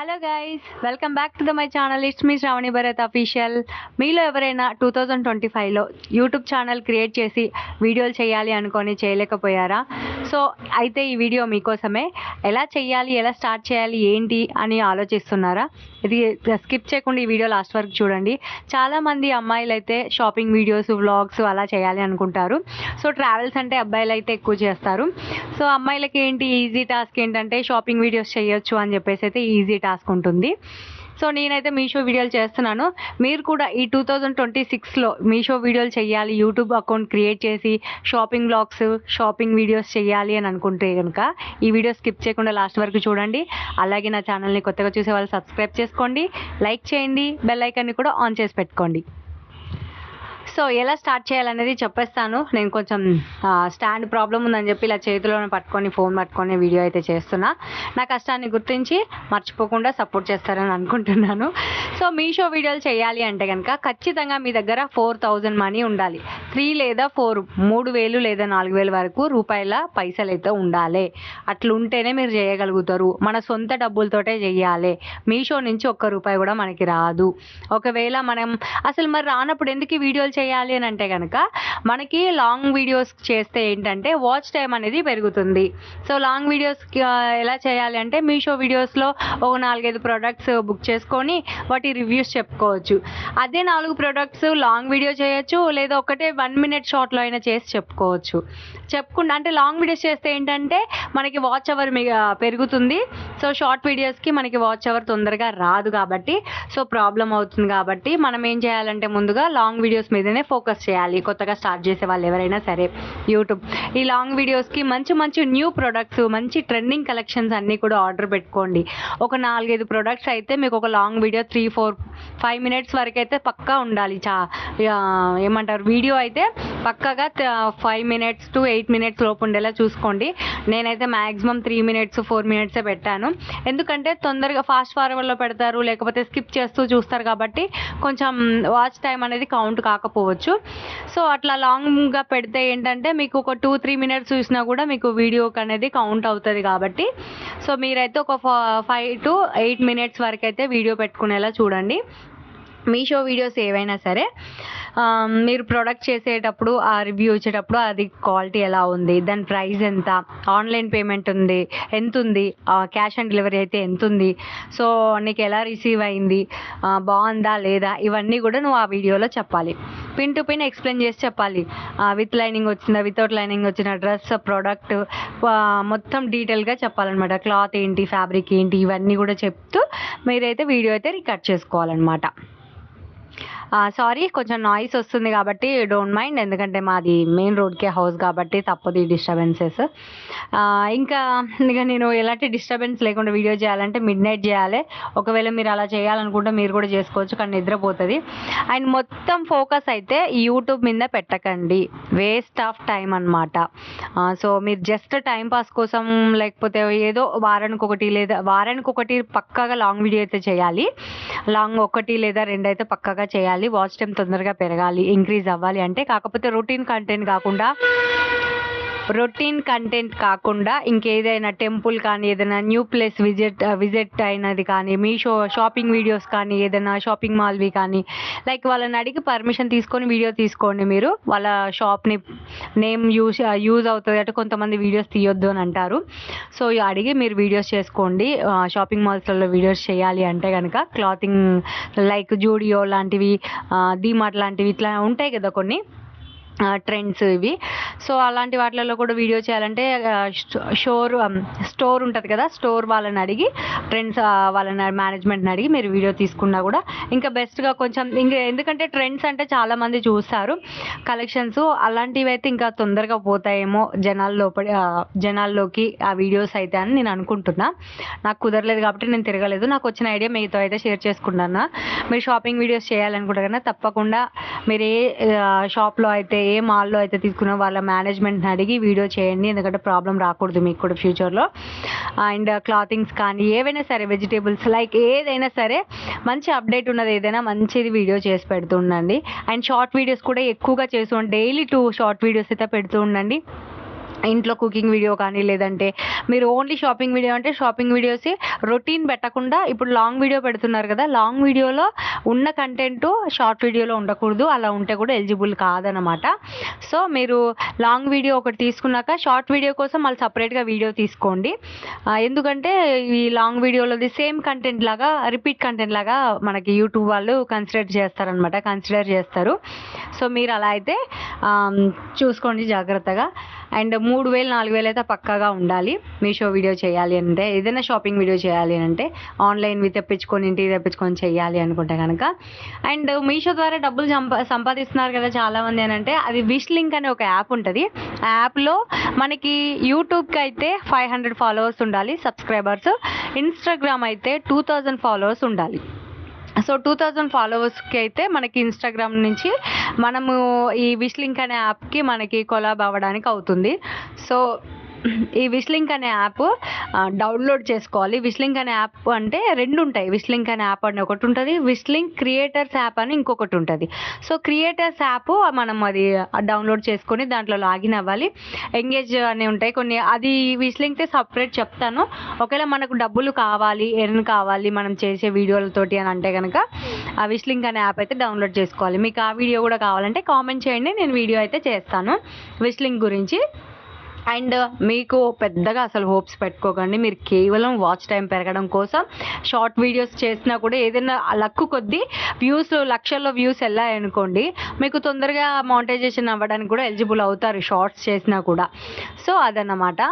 Hello guys welcome back to the my channel it's me Shravani Bharat official మీలో ఎవరైనా two thousand twenty ఫైవ్లో YouTube channel create చేసి వీడియోలు చేయాలి అనుకొని చేయలేకపోయారా? సో అయితే ఈ వీడియో మీకోసమే ఎలా చేయాలి ఎలా స్టార్ట్ చేయాలి ఏంటి అని ఆలోచిస్తున్నారా? ఇది స్కిప్ చేయకుండా ఈ వీడియో లాస్ట్ వరకు చూడండి. చాలామంది అమ్మాయిలు అయితే షాపింగ్ వీడియోస్ వ్లాగ్స్ అలా చేయాలి అనుకుంటారు. సో ట్రావెల్స్ అంటే అబ్బాయిలు అయితే ఎక్కువ చేస్తారు. సో అమ్మాయిలకి ఏంటి ఈజీ టాస్క్ ఏంటంటే షాపింగ్ వీడియోస్ చేయొచ్చు అని చెప్పేసి అయితే ఈజీ టాస్క్ ఉంటుంది. సో నేనైతే మీషో వీడియోలు చేస్తున్నాను. మీరు కూడా ఈ టూ థౌజండ్ ట్వంటీ సిక్స్లో మీషో వీడియోలు చేయాలి యూట్యూబ్ అకౌంట్ క్రియేట్ చేసి షాపింగ్ బ్లాగ్స్ షాపింగ్ వీడియోస్ చేయాలి అని అనుకుంటే కనుక ఈ వీడియో స్కిప్ చేయకుండా లాస్ట్ వరకు చూడండి. అలాగే నా ఛానల్ని కొత్తగా చూసే వాళ్ళు సబ్స్క్రైబ్ చేసుకోండి లైక్ చేయండి బెల్ ఐకాన్ని కూడా ఆన్ చేసి పెట్టుకోండి. సో ఎలా స్టార్ట్ చేయాలనేది చెప్పేస్తాను. నేను కొంచెం స్టాండ్ ప్రాబ్లం ఉందని చెప్పి ఇలా చేతిలోనే పట్టుకొని ఫోన్ పట్టుకొని వీడియో అయితే చేస్తున్నా. నా కష్టాన్ని గుర్తించి మర్చిపోకుండా సపోర్ట్ చేస్తారని అనుకుంటున్నాను. సో మీషో వీడియోలు చేయాలి అంటే కనుక ఖచ్చితంగా మీ దగ్గర ఫోర్ థౌజండ్ మనీ ఉండాలి. త్రీ లేదా ఫోర్ మూడు వేలు లేదా నాలుగు వేలు వరకు రూపాయల పైసలు అయితే ఉండాలి. అట్లుంటేనే మీరు చేయగలుగుతారు. మన సొంత డబ్బులతోటే చెయ్యాలి మీషో నుంచి ఒక్క రూపాయి కూడా మనకి రాదు. ఒకవేళ మనం అసలు మరి రానప్పుడు ఎందుకు వీడియోలు చేయాలి? అని అంటే కనుక మనకి లాంగ్ వీడియోస్ చేస్తే ఏంటంటే వాచ్ టైం అనేది పెరుగుతుంది. సో లాంగ్ వీడియోస్ ఎలా చేయాలి అంటే మీషో వీడియోస్లో ఒక నాలుగైదు ప్రోడక్ట్స్ బుక్ చేసుకొని వాటి రివ్యూస్ చెప్పుకోవచ్చు. అదే నాలుగు ప్రోడక్ట్స్ లాంగ్ వీడియో చేయొచ్చు లేదా ఒకటే వన్ మినిట్ షార్ట్లో అయినా చేసి చెప్పుకోవచ్చు. చెప్పుకుంటే అంటే లాంగ్ వీడియోస్ చేస్తే ఏంటంటే మనకి వాచ్ అవర్ పెరుగుతుంది. సో షార్ట్ వీడియోస్కి మనకి వాచ్ అవర్ తొందరగా రాదు కాబట్టి సో ప్రాబ్లం అవుతుంది కాబట్టి మనం ఏం చేయాలంటే ముందుగా లాంగ్ వీడియోస్ మీదనే ఫోకస్ చేయాలి. కొత్తగా స్టార్ట్ చేసే వాళ్ళు ఎవరైనా సరే యూట్యూబ్ ఈ లాంగ్ వీడియోస్కి మంచి మంచి న్యూ ప్రొడక్ట్స్ మంచి ట్రెండింగ్ కలెక్షన్స్ అన్నీ కూడా ఆర్డర్ పెట్టుకోండి. ఒక నాలుగైదు ప్రొడక్ట్స్ అయితే మీకు ఒక long video three four five minutes వరకు అయితే పక్కా ఉండాలి. చా ఏమంటారు? వీడియో అయితే పక్కగా five minutes to eight minutes లోపు ఉండేలా చూసుకోండి. నేనైతే మ్యాక్సిమం త్రీ మినిట్స్ ఫోర్ మినిట్సే పెట్టాను. ఎందుకంటే తొందరగా ఫాస్ట్ ఫార్వర్డ్లో పెడతారు లేకపోతే స్కిప్ చేస్తూ చూస్తారు కాబట్టి కొంచెం వాచ్ టైం అనేది కౌంట్ కాకపోవచ్చు. సో అట్లా లాంగ్గా పెడితే ఏంటంటే మీకు ఒక టూ త్రీ మినిట్స్ చూసినా కూడా మీకు వీడియోకి అనేది కౌంట్ అవుతుంది కాబట్టి. సో మీరైతే ఒక ఫైవ్ టు ఎయిట్ మినిట్స్ వరకు అయితే వీడియో పెట్టుకునేలా చూడండి. మీషో వీడియోస్ ఏవైనా సరే మీరు ప్రొడక్ట్ చేసేటప్పుడు ఆ రివ్యూ ఇచ్చేటప్పుడు అది క్వాలిటీ ఎలా ఉంది దాని ప్రైస్ ఎంత ఆన్లైన్ పేమెంట్ ఉంది ఎంత ఉంది క్యాష్ ఆన్ డెలివరీ అయితే ఎంత ఉంది సో నీకు ఎలా రిసీవ్ అయింది బాగుందా లేదా ఇవన్నీ కూడా నువ్వు ఆ వీడియోలో చెప్పాలి. పిన్ టు పిన్ ఎక్స్ప్లెయిన్ చేసి చెప్పాలి. విత్ లైనింగ్ వచ్చిందా వితౌట్ లైనింగ్ వచ్చిన డ్రెస్ ప్రోడక్ట్ మొత్తం డీటెయిల్గా చెప్పాలన్నమాట. క్లాత్ ఏంటి ఫ్యాబ్రిక్ ఏంటి ఇవన్నీ కూడా చెప్తూ మీరైతే వీడియో అయితే రికార్డ్ చేసుకోవాలన్నమాట. సారీ కొంచెం నాయిస్ వస్తుంది కాబట్టి డోంట్ మైండ్ ఎందుకంటే మాది మెయిన్ రోడ్కే హౌస్ కాబట్టి తప్పదు ఈ డిస్టర్బెన్సెస్ ఇంకా ఇక నేను ఎలాంటి డిస్టర్బెన్స్ లేకుండా వీడియో చేయాలంటే మిడ్ నైట్ చేయాలి. ఒకవేళ మీరు అలా చేయాలనుకుంటే మీరు కూడా చేసుకోవచ్చు కానీ నిద్రపోతుంది. అండ్ మొత్తం ఫోకస్ అయితే యూట్యూబ్ మీద పెట్టకండి. వేస్ట్ ఆఫ్ టైం అనమాట సో మీరు జస్ట్ టైం పాస్ కోసం లేకపోతే ఏదో వారానికి ఒకటి లేదా వారానికి ఒకటి పక్కాగా లాంగ్ వీడియో అయితే చేయాలి. లాంగ్ ఒకటి లేదా రెండు అయితే పక్కాగా చేయాలి. వాచ్ టైం తొందరగా పెరగాలి ఇంక్రీజ్ అవ్వాలి అంటే కాకపోతే రొటీన్ కంటెంట్ కాకుండా రొటీన్ కంటెంట్ కాకుండా ఇంకేదైనా టెంపుల్ కానీ ఏదైనా న్యూ ప్లేస్ విజిట్ విజిట్ అయినది కానీ మీ షో షాపింగ్ వీడియోస్ కానీ ఏదైనా షాపింగ్ మాల్వి కానీ లైక్ వాళ్ళని అడిగి పర్మిషన్ తీసుకొని వీడియో తీసుకోండి మీరు. వాళ్ళ షాప్ని నేమ్ యూజ్ యూజ్ అవుతుంది అంటే కొంతమంది వీడియోస్ తీయొద్దు అని అంటారు. సో అడిగి మీరు వీడియోస్ చేసుకోండి. షాపింగ్ మాల్స్లలో వీడియోస్ చేయాలి అంటే కనుక క్లాతింగ్ లైక్ జూడియో లాంటివి డీమార్ట్ లాంటివి ఇట్లా ఉంటాయి కదా కొన్ని. ట్రెండ్స్ ఇవి. సో అలాంటి వాటిలలో కూడా వీడియో చేయాలంటే షోర్ స్టోర్ ఉంటుంది కదా స్టోర్ వాళ్ళని అడిగి ట్రెండ్స్ వాళ్ళని మేనేజ్మెంట్ని అడిగి మీరు వీడియో తీసుకున్నా కూడా ఇంకా బెస్ట్గా కొంచెం ఇంకా ఎందుకంటే ట్రెండ్స్ అంటే చాలామంది చూస్తారు. కలెక్షన్స్ అలాంటివి అయితే ఇంకా తొందరగా పోతాయేమో జనాల లోపలి జనాల్లోకి ఆ వీడియోస్ అయితే అని నేను అనుకుంటున్నా. నాకు కుదరలేదు కాబట్టి నేను తిరగలేదు. నాకు వచ్చిన ఐడియా మీతో అయితే షేర్ చేసుకుంటాను మీరు షాపింగ్ వీడియోస్ చేయాలనుకుంటే కన్నా తప్పకుండా మీరు ఏ షాప్లో అయితే ఏ మాల్లో అయితే తీసుకున్న వాళ్ళ మేనేజ్మెంట్ని అడిగి వీడియో చేయండి. ఎందుకంటే ప్రాబ్లం రాకూడదు మీకు కూడా ఫ్యూచర్లో అండ్ క్లాతింగ్స్ కానీ ఏవైనా సరే వెజిటేబుల్స్ లైక్ ఏదైనా సరే మంచి అప్డేట్ ఉన్నది ఏదైనా మంచిది వీడియో చేసి పెడుతుండండి అండ్ షార్ట్ వీడియోస్ కూడా ఎక్కువగా చేస్తూ డైలీ టూ షార్ట్ వీడియోస్ అయితే పెడుతూ ఉండండి. ఇంట్లో కుకింగ్ వీడియో కానీ లేదంటే మీరు ఓన్లీ షాపింగ్ వీడియో అంటే షాపింగ్ వీడియోస్ రొటీన్ పెట్టకుండా ఇప్పుడు లాంగ్ వీడియో పెడుతున్నారు కదా లాంగ్ వీడియోలో ఉన్న కంటెంట్ షార్ట్ వీడియోలో ఉండకూడదు. అలా ఉంటే కూడా ఎలిజిబుల్ కాదనమాట సో మీరు లాంగ్ వీడియో ఒకటి తీసుకున్నాక షార్ట్ వీడియో కోసం మళ్ళీ సపరేట్గా వీడియో తీసుకోండి. ఎందుకంటే ఈ లాంగ్ వీడియోలోది సేమ్ కంటెంట్ లాగా రిపీట్ కంటెంట్ లాగా మనకి యూట్యూబ్ వాళ్ళు కన్సిడర్ చేస్తారనమాట కన్సిడర్ చేస్తారు. సో మీరు అలా అయితే చూసుకోండి జాగ్రత్తగా. అండ్ మూడు వేలు నాలుగు వేలు అయితే పక్కాగా ఉండాలి. మీషో వీడియో చేయాలి అంటే ఏదైనా షాపింగ్ వీడియో చేయాలి అంటే ఆన్లైన్వి తెప్పించుకొని ఇంటికి తెప్పించుకొని చేయాలి అనుకుంటే కనుక అండ్ మీషో ద్వారా డబ్బులు సంపా సంపాదిస్తున్నారు కదా చాలామంది అని అంటే అది విష్ లింక్ అనే ఒక యాప్ ఉంటుంది. ఆ యాప్లో మనకి యూట్యూబ్కి అయితే ఫైవ్ హండ్రెడ్ ఫాలోవర్స్ ఉండాలి సబ్స్క్రైబర్స్. ఇన్స్టాగ్రామ్ అయితే టూ థౌజండ్ ఫాలోవర్స్ ఉండాలి. సో టూ థౌజండ్ ఫాలోవర్స్కి అయితే మనకి ఇన్స్టాగ్రామ్ నుంచి మనము ఈ విష్ లింక్ అనే యాప్కి మనకి కొలాబ్ అవ్వడానికి అవుతుంది. సో ఈ విష్లింక్ అనే యాప్ డౌన్లోడ్ చేసుకోవాలి. విష్లింక్ అనే యాప్ అంటే రెండు ఉంటాయి విష్లింక్ అనే యాప్ అని ఒకటి ఉంటుంది విష్లింక్ క్రియేటర్స్ యాప్ అని ఇంకొకటి ఉంటుంది సో క్రియేటర్స్ యాప్ మనం అది డౌన్లోడ్ చేసుకొని దాంట్లో లాగిన్ అవ్వాలి. ఎంగేజ్ అని ఉంటాయి కొన్ని. అది విష్లింక్ సపరేట్ చెప్తాను. ఒకవేళ మనకు డబ్బులు కావాలి ఎర్న్ కావాలి మనం చేసే వీడియోలతోటి అని అంటే కనుక ఆ విష్లింక్ అనే యాప్ అయితే డౌన్లోడ్ చేసుకోవాలి. మీకు ఆ వీడియో కూడా కావాలంటే కామెంట్ చేయండి. నేను వీడియో అయితే చేస్తాను. విష్లింక్ గురించి అండ్ మీకు పెద్దగా అసలు హోప్స్ పెట్టుకోకండి. మీరు కేవలం వాచ్ టైం పెరగడం కోసం షార్ట్ వీడియోస్ చేసినా కూడా ఏదైనా లక్కు కొద్దీ వ్యూస్ లక్షల్లో వ్యూస్ వెళ్ళాయనుకోండి మీకు తొందరగా మానిటైజేషన్ అవ్వడానికి కూడా ఎలిజిబుల్ అవుతారు షార్ట్స్ చేసినా కూడా. సో అదన్నమాట.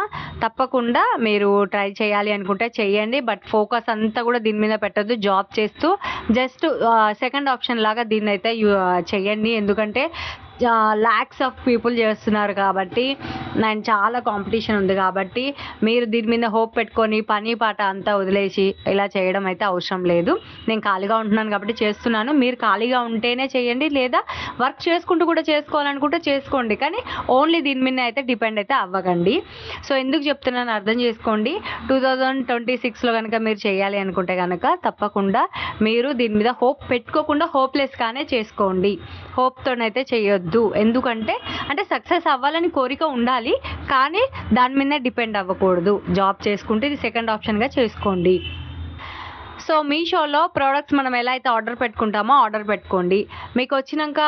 తప్పకుండా మీరు ట్రై చేయాలి అనుకుంటే చేయండి. బట్ ఫోకస్ అంతా కూడా దీని మీద పెట్టద్దు. జాబ్ చేస్తూ జస్ట్ సెకండ్ ఆప్షన్ లాగా దీన్ని అయితే చేయండి. ఎందుకంటే ల్యాక్స్ ఆఫ్ పీపుల్ చేస్తున్నారు కాబట్టి అండ్ చాలా కాంపిటీషన్ ఉంది కాబట్టి మీరు దీని మీద హోప్ పెట్టుకొని పని పాట అంతా వదిలేసి ఇలా చేయడం అయితే అవసరం లేదు. నేను ఖాళీగా ఉంటున్నాను కాబట్టి చేస్తున్నాను. మీరు ఖాళీగా ఉంటేనే చేయండి లేదా వర్క్ చేసుకుంటూ కూడా చేసుకోవాలనుకుంటే చేసుకోండి. కానీ ఓన్లీ దీని మీద అయితే డిపెండ్ అయితే అవ్వకండి. సో ఎందుకు చెప్తున్నాను అర్థం చేసుకోండి. టూ థౌజండ్ ట్వంటీ సిక్స్లో కనుక మీరు చేయాలి అనుకుంటే కనుక తప్పకుండా మీరు దీని మీద హోప్ పెట్టుకోకుండా హోప్లెస్గానే చేసుకోండి. హోప్తోనైతే చేయొద్దు. ఎందుకంటే అంటే సక్సెస్ అవ్వాలని కోరిక ఉండాలి కానీ దాని మీద డిపెండ్ అవ్వకూడదు. జాబ్ చేసుకుంటే ఇది సెకండ్ ఆప్షన్గా చేసుకోండి. సో మీషోలో ప్రోడక్ట్స్ మనం ఎలా అయితే ఆర్డర్ పెట్టుకుంటామో ఆర్డర్ పెట్టుకోండి. మీకు వచ్చినాక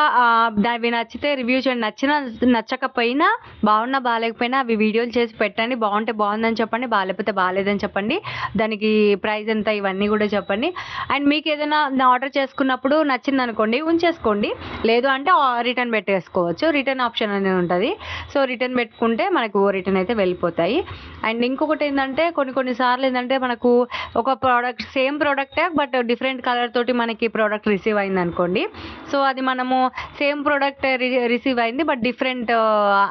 అవి నచ్చితే రివ్యూ చేయండి. నచ్చిన నచ్చకపోయినా బాగున్నా బాగాలేకపోయినా అవి వీడియోలు చేసి పెట్టండి. బాగుంటే బాగుందని చెప్పండి బాగాలేకపోతే బాగాలేదని చెప్పండి. దానికి ప్రైస్ ఎంత ఇవన్నీ కూడా చెప్పండి. అండ్ మీకు ఏదైనా ఆర్డర్ చేసుకున్నప్పుడు నచ్చింది అనుకోండి ఉంచేసుకోండి. లేదు అంటే రిటర్న్ పెట్టేసుకోవచ్చు. రిటర్న్ ఆప్షన్ అనేది ఉంటుంది. సో రిటర్న్ పెట్టుకుంటే మనకు రిటర్న్ అయితే వెళ్ళిపోతాయి. అండ్ ఇంకొకటి ఏంటంటే కొన్ని కొన్నిసార్లు ఏంటంటే మనకు ఒక product same product but different colour తోటి మనకి ప్రోడక్ట్ రిసీవ్ అయింది అనుకోండి సో అది మనము సేమ్ ప్రోడక్ట్ రిసీవ్ అయింది బట్ డిఫరెంట్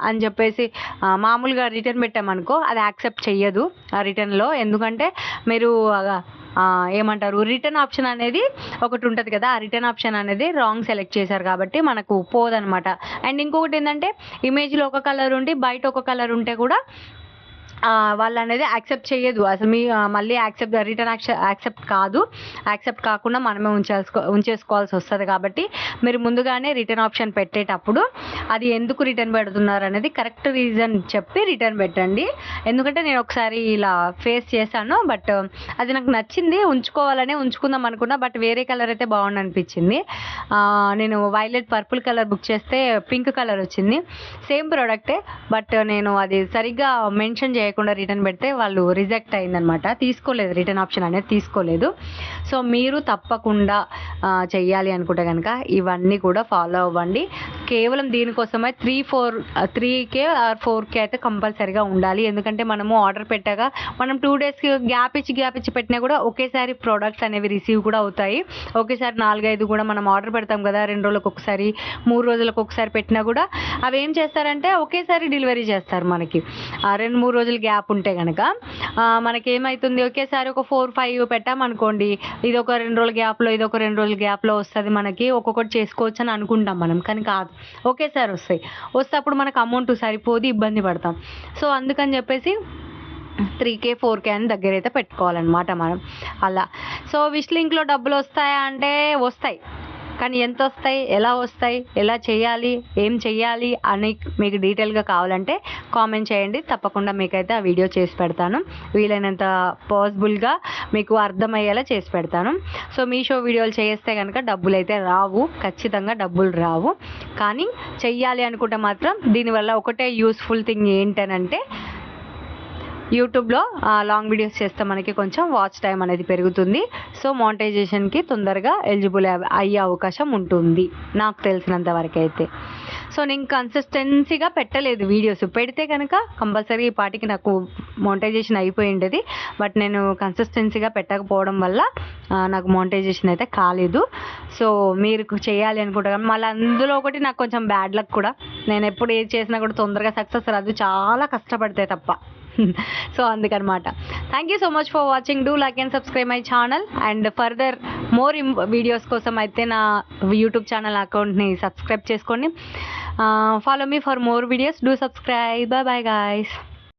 అని చెప్పేసి మామూలుగా రిటర్న్ పెట్టామనుకో అది యాక్సెప్ట్ చెయ్యదు ఆ రిటర్న్లో ఎందుకంటే మీరు ఏమంటారు రిటర్న్ ఆప్షన్ అనేది ఒకటి ఉంటుంది కదా ఆ రిటర్న్ ఆప్షన్ అనేది రాంగ్ సెలెక్ట్ చేశారు కాబట్టి మనకు పోదనమాట. అండ్ ఇంకొకటి ఏంటంటే ఇమేజ్లో ఒక కలర్ ఉండి బయట ఒక కలర్ ఉంటే కూడా వాళ్ళు అనేది యాక్సెప్ట్ చేయదు. అసలు మీ మళ్ళీ యాక్సెప్ట్ రిటర్న్ యాక్సెప్ట్ కాదు. యాక్సెప్ట్ కాకుండా మనమే ఉంచేసుకో ఉంచేసుకోవాల్సి వస్తుంది కాబట్టి మీరు ముందుగానే రిటర్న్ ఆప్షన్ పెట్టేటప్పుడు అది ఎందుకు రిటర్న్ పెడుతున్నారు అనేది కరెక్ట్ రీజన్ చెప్పి రిటర్న్ పెట్టండి. ఎందుకంటే నేను ఒకసారి ఇలా ఫేస్ చేశాను బట్ అది నాకు నచ్చింది. ఉంచుకోవాలనే ఉంచుకుందాం అనుకున్నా బట్ వేరే కలర్ అయితే బాగుంది అనిపించింది. నేను వైలెట్ పర్పుల్ కలర్ బుక్ చేస్తే పింక్ కలర్ వచ్చింది. సేమ్ ప్రోడక్టే బట్ నేను అది సరిగ్గా మెన్షన్ చేయ లేకుండా రిటర్న్ పెడితే వాళ్ళు రిజెక్ట్ అయిందనమాట. తీసుకోలేదు రిటర్న్ ఆప్షన్ అనేది తీసుకోలేదు. సో మీరు తప్పకుండా చేయాలి చెయ్యాలి అనుకుంటే కనుక ఇవన్నీ కూడా ఫాలో అవ్వండి. కేవలం దీనికోసమే three four three K or four K అయితే కంపల్సరీగా ఉండాలి. ఎందుకంటే మనము ఆర్డర్ పెట్టాక మనం టూ డేస్కి గ్యాప్ ఇచ్చి గ్యాప్ ఇచ్చి పెట్టినా కూడా ఒకేసారి ప్రోడక్ట్స్ అనేవి రిసీవ్ కూడా అవుతాయి. ఒకేసారి నాలుగైదు కూడా మనం ఆర్డర్ పెడతాం కదా రెండు రోజులకు ఒకసారి మూడు రోజులకు ఒకసారి పెట్టినా కూడా అవి ఏం చేస్తారంటే ఒకేసారి డెలివరీ చేస్తారు మనకి. ఆ రెండు మూడు రోజులు గ్యాప్ ఉంటే కనుక మనకేమవుతుంది ఒకేసారి ఒక ఫోర్ ఫైవ్ పెట్టామనుకోండి ఇది ఒక రెండు రోజుల గ్యాప్లో ఇది ఒక రెండు రోజుల గ్యాప్లో వస్తుంది మనకి ఒక్కొక్కటి చేసుకోవచ్చు అని అనుకుంటాం మనం కానీ కాదు. ఒకేసారి వస్తాయి. వస్తే అప్పుడు మనకు అమౌంట్ సరిపోదు ఇబ్బంది పడతాం. సో అందుకని చెప్పేసి త్రీ కే ఫోర్ కే అని దగ్గర అయితే పెట్టుకోవాలన్నమాట మనం. అలా. సో విష్ లింక్లో డబ్బులు వస్తాయా అంటే వస్తాయి. కానీ ఎంత వస్తాయి ఎలా వస్తాయి ఎలా చేయాలి ఏం చేయాలి అని మీకు డీటెయిల్గా కావాలంటే కామెంట్ చేయండి. తప్పకుండా మీకైతే ఆ వీడియో చేసి పెడతాను. వీలైనంత పాసిబుల్గా మీకు అర్థమయ్యేలా చేసి పెడతాను. సో మీషో వీడియోలు చేస్తే కనుక డబ్బులు అయితే రావు. ఖచ్చితంగా డబ్బులు రావు. కానీ చెయ్యాలి అనుకుంటే మాత్రం దీనివల్ల ఒకటే యూస్ఫుల్ థింగ్ ఏంటనంటే యూట్యూబ్లో లాంగ్ వీడియోస్ చేస్తే మనకి కొంచెం వాచ్ టైం అనేది పెరుగుతుంది. సో మోనిటైజేషన్కి తొందరగా ఎలిజిబుల్ అయ్యే అవకాశం ఉంటుంది. నాకు తెలిసినంత వరకు అయితే సో నేను కన్సిస్టెన్సీగా పెట్టలేదు వీడియోస్ పెడితే కనుక కంపల్సరీ ఈ పాటికి నాకు మోనిటైజేషన్ అయిపోయి ఉండేది. బట్ నేను కన్సిస్టెన్సీగా పెట్టకపోవడం వల్ల నాకు మోనిటైజేషన్ అయితే కాలేదు. సో మీరు చేయాలి అనుకుంటా కానీ మళ్ళీ అందులో ఒకటి నాకు కొంచెం బ్యాడ్ లక్ కూడా. నేను ఎప్పుడు ఏది చేసినా కూడా తొందరగా సక్సెస్ రాదు. చాలా కష్టపడితే తప్ప. So అందుకనమాట. Thank you so much for watching do like and subscribe my channel and further more videos కోసం అయితే నా యూట్యూబ్ ఛానల్ అకౌంట్ని సబ్స్క్రైబ్ చేసుకోండి. Follow me for more videos do subscribe bye bye guys